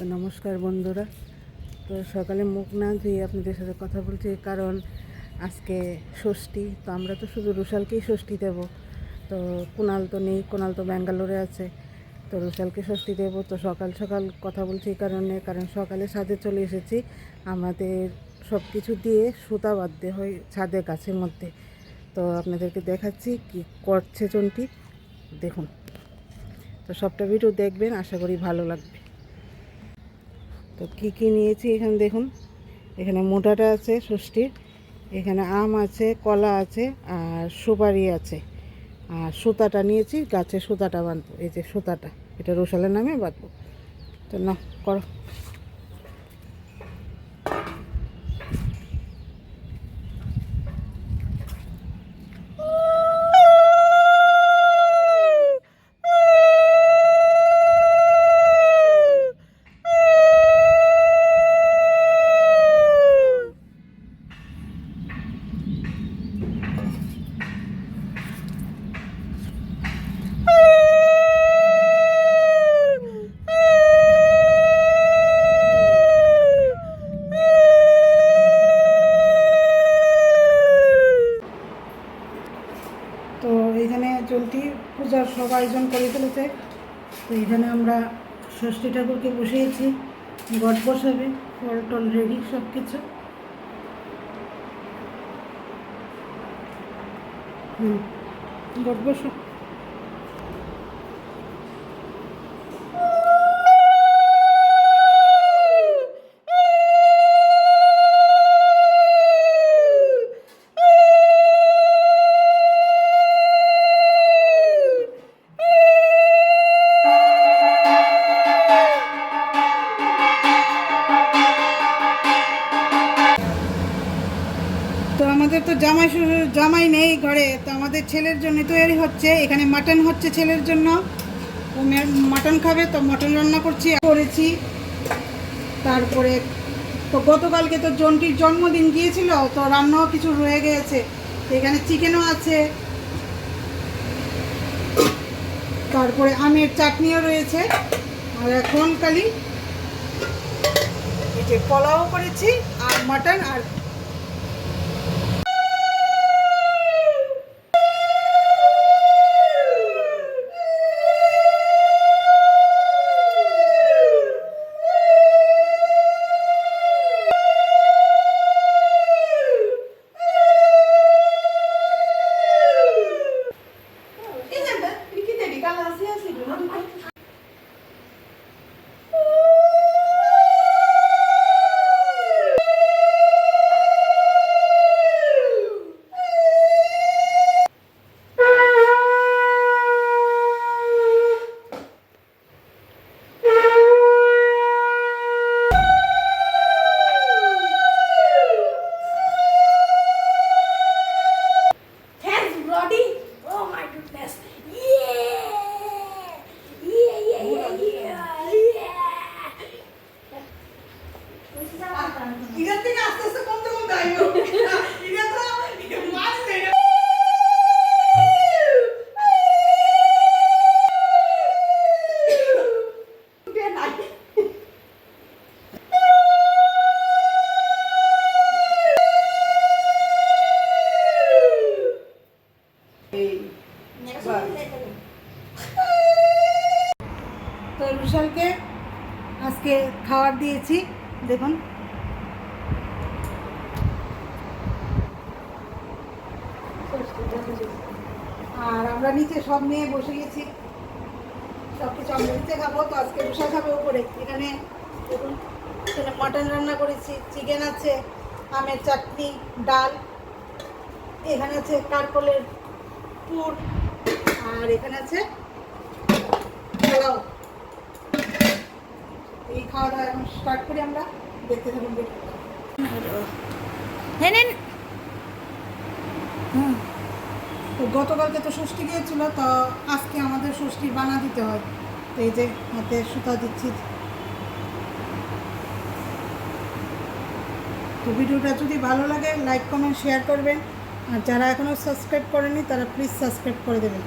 তো নমস্কার বন্ধুরা। তো সকালে মুখ না ধুয়ে আপনাদের সাথে কথা বলছি কারণ আজকে ষষ্ঠী, তো আমরা তো শুধু রুশালকেই ষষ্ঠী দেব। তো কুণাল তো নেই, কুণাল তো ব্যাঙ্গালোরে আছে, তো রুশালকে ষষ্ঠী দেব। তো সকাল সকাল কথা বলছি এই কারণে, কারণ সকালে ছাদে চলে এসেছি। আমাদের সব কিছু দিয়ে সুতা বাঁধতে হয় ছাদে গাছের মধ্যে। তো আপনাদেরকে দেখাচ্ছি কি করছে চন্টি দেখুন। তো সবটা ভিডিও দেখবেন, আশা করি ভালো লাগবে। তো কী কী নিয়েছি এখানে দেখুন। এখানে মোটাটা আছে ষষ্ঠীর এখানে আম আছে, কলা আছে, আর সুপারি আছে। আর সুতাটা নিয়েছি, গাছে সুতাটা বাঁধবো। এই যে সুতাটা, এটা রোশালের নামে বাঁধবো। তো না করো তো এখানে চলতি পূজার সব আয়োজন করে ফেলেছে। তো এখানে আমরা ষষ্ঠী ঠাকুরকে বসিয়েছি গট বসাবে, ফল টল রেডি সব কিছু হুম গড বসো। আমাদের তো জামাই জামাই নেই ঘরে, তো আমাদের ছেলের জন্য তৈরি হচ্ছে। এখানে মাটন হচ্ছে ছেলের জন্য। ও মাটন খাবে, তো মটন রান্না করছি, করেছি। তারপরে তো গতকালকে তো জন্টির জন্মদিন গিয়েছিল, তো রান্নাও কিছু রয়ে গেছে। এখানে চিকেনও আছে। তারপরে আমের চাটনিও রয়েছে। আর এখন কালি এই যে পোলাও করেছি, আর মাটন আর gracias, señorita. আজকে খাবার দিয়েছি, দেখুন। আর আমরা নিচে সব নিয়ে বসে গেছি। সব কিছু আমরা নিচে খাব, তো আজকে রুশাল খাবে উপরে। এখানে দেখুন, এখানে মটন রান্না করেছি, চিকেন আছে, আমের চাটনি, ডাল। এখানে আছে কারকলের পুর, আর এখানে আছে পোলাও। এই খাওয়া দাওয়া এখন স্টার্ট করি আমরা দেখতে থাকুন ভিডিওটা নেন। হুম। তো গতকালকে তো ষষ্ঠী গিয়েছিল তো আজকে আমাদের ষষ্ঠী বানা দিতে হয়। তো এই যে হাতে সুতা দিচ্ছি। তো ভিডিওটা যদি ভালো লাগে লাইক কমেন্ট শেয়ার করবেন। আর যারা এখনও সাবস্ক্রাইব করেনি তারা প্লিজ সাবস্ক্রাইব করে দেবেন।